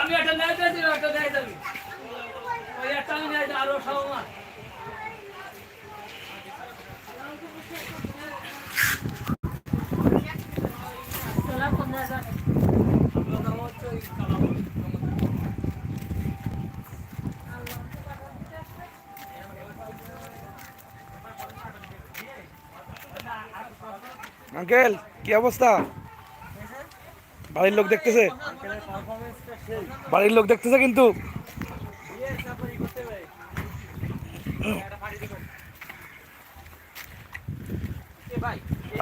আমি একটা নাই দিয়েছি একটা নাই যাবি ওই একটা আমি নাই আরও সব আমার আঙ্কেল, কি অবস্থা? বাড়ির লোক দেখতেছে? বাড়ির লোক দেখতেছে কিন্তু?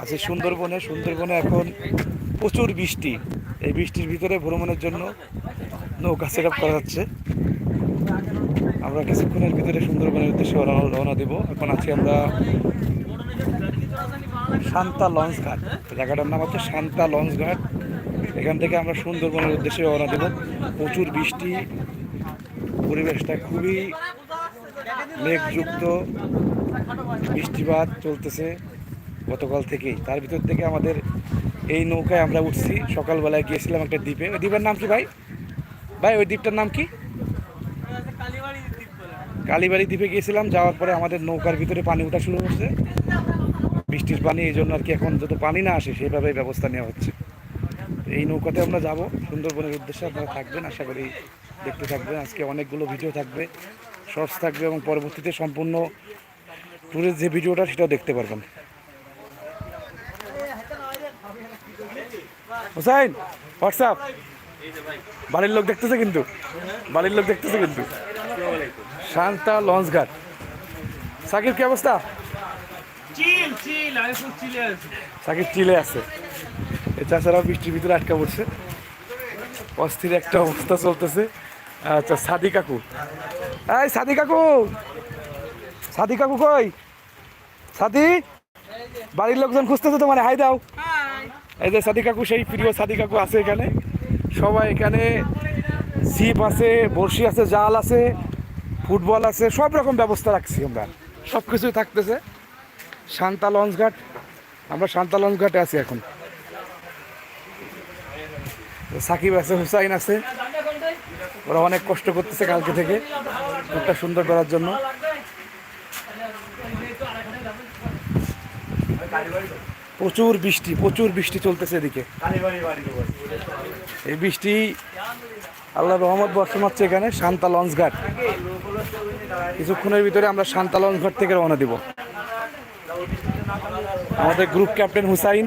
আছে সুন্দরবনে সুন্দরবনে এখন প্রচুর বৃষ্টি। এই বৃষ্টির ভিতরে ভ্রমণের জন্য নৌকা সেট করা যাচ্ছে। আমরা কিছুক্ষণের ভিতরে সুন্দরবনের উদ্দেশ্যে রওনা দেব। এখন আছি আমরা শান্তা লঞ্চ ঘাট। জায়গাটার নাম হচ্ছে শান্তা লঞ্চ ঘাট। এখান থেকে আমরা সুন্দরবনের উদ্দেশ্যে রওনা দেব। প্রচুর বৃষ্টি, পরিবেশটা খুবই মেঘযুক্ত, বৃষ্টিপাত চলতেছে গতকাল থেকেই। তার ভিতর থেকে আমাদের এই নৌকায় আমরা উঠছি। সকালবেলায় গিয়েছিলাম একটা দ্বীপে। ওই দ্বীপের নাম কি ভাই? ভাই, ওই দ্বীপটার নাম কি? কালীবাড়ি দ্বীপে গিয়েছিলাম। যাওয়ার পরে আমাদের নৌকার ভিতরে পানি ওঠা শুরু হচ্ছে বৃষ্টির পানি এই জন্য আর কি এখন যত পানি না আসে সেইভাবে ব্যবস্থা নেওয়া হচ্ছে। এই নৌকাতে আমরা যাব। সুন্দরবনের উদ্দেশ্যে আপনারা থাকবেন, আশা করি দেখতে থাকবেন। আজকে অনেকগুলো ভিডিও থাকবে, শর্টস থাকবে এবং পরবর্তীতে সম্পূর্ণ ট্যুরের যে ভিডিওটা, সেটাও দেখতে পারবেন। হোসাইন হোয়াটসঅ্যাপ বাড়ির লোক দেখতেছে কিন্তু? বাড়ির লোক দেখতেছে কিন্তু? শান্তা লঞ্চ ঘাট সাকিব, কি অবস্থা? চিল চিল আছি। আছে। এছাড়াও বৃষ্টির ভিতরে আটকা পড়ছে। অস্থির একটা অবস্থা চলতেছে। আচ্ছা সাদি কাকু। এই সাদি কাকু! সাদি কাকু কই? সাদি? বাড়ির লোকজন খুঁজতেছে তোমার, হাই দাও। এই যে সাদি কাকু, সেই প্রিয় সাদি কাকু আছে এখানে। সবাই এখানে ছিপ আছে, বড়শি আছে, জাল আছে, ফুটবল আছে, সব রকম ব্যবস্থা রাখছি আমরা। সব কিছুই থাকতেছে। শান্তা লঞ্চ ঘাট। আমরা শান্তা লঞ্চ ঘাটে আছি এখন। সাকিব আছে, হুসাইন আছে। ওরা অনেক কষ্ট করতেছে কালকে থেকে একটা সুন্দর করার জন্য। প্রচুর বৃষ্টি প্রচুর বৃষ্টি চলতেছে এদিকে। এই বৃষ্টি আল্লাহ রহমত বর্ষণ হচ্ছে এখানে, শান্তা লঞ্চ ঘাট। কিছুক্ষণের ভিতরে আমরা শান্তা লঞ্চ ঘাট থেকে রওনা দিব। আমাদের গ্রুপ ক্যাপ্টেন হুসাইন,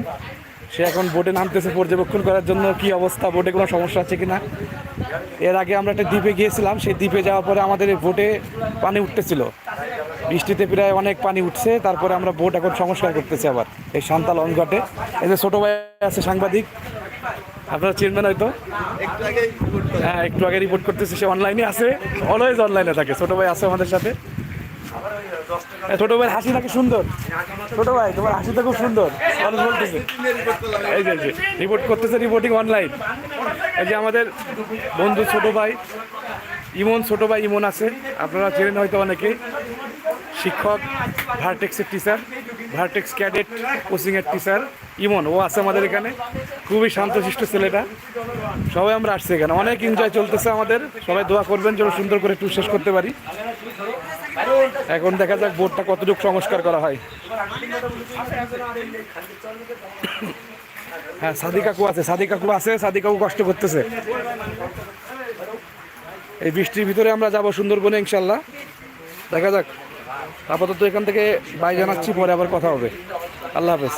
সে এখন বোটে নামতেছে পর্যবেক্ষণ করার জন্য, কি অবস্থা বোটে কোনো সমস্যা আছে কিনা? এর আগে আমরা একটা দ্বীপে গিয়েছিলাম, সেই দ্বীপে যাওয়ার পরে আমাদের বোটে পানি উঠতেছিল। বৃষ্টিতে প্রায় অনেক পানি উঠছে, তারপরে আমরা বোট এখন সংস্কার করতেছি আবার, এই শান্তা লঞ্চ ঘাটে। এই যে ছোটো ভাই আছে সাংবাদিক, আপনারা চিনবেন হয়তো? হ্যাঁ একটু আগে রিপোর্ট করতেছি, সে অনলাইনে আছে অলওয়েজ অনলাইনে থাকে, ছোটো ভাই আছে আমাদের সাথে। ছোট ভাইয়ের হাসি নাকি সুন্দর? ছোট ভাই, তোমার হাসি তো খুব সুন্দর। মানুষ বলতেছে। এই যে রিপোর্ট করতেছে রিপোর্টিং অনলাইন এই যে আমাদের বন্ধু ছোট ভাই, ইমন ছোট ভাই, ইমন আছে। আপনারা চেনেন হয়তো অনেকে। শিক্ষক ভার্টেক্সের টিচার ভার্টেক্স ক্যাডেট কোচিংয়ের টিচার ইমন, ও আছে আমাদের এখানে। খুবই শান্তশিষ্ট ছেলেটা। সবাই আমরা আসছি এখানে। অনেক এনজয় চলতেছে আমাদের। সবাই দোয়া করবেন যেন সুন্দর করে ট্যুর শেষ করতে পারি। এখন দেখা যাক বোর্ডটা কতটুকু সংস্কার করা হয়। হ্যাঁ সাদি কাকু আছে, সাদি কাকু আছে, সাদি কাকু কষ্ট করতেছে। এই বৃষ্টির ভিতরে আমরা যাব সুন্দরবনে ইনশাল্লাহ। দেখা যাক। আপাতত এখান থেকে বাই জানাচ্ছি, পরে আবার কথা হবে। আল্লাহ হাফেজ।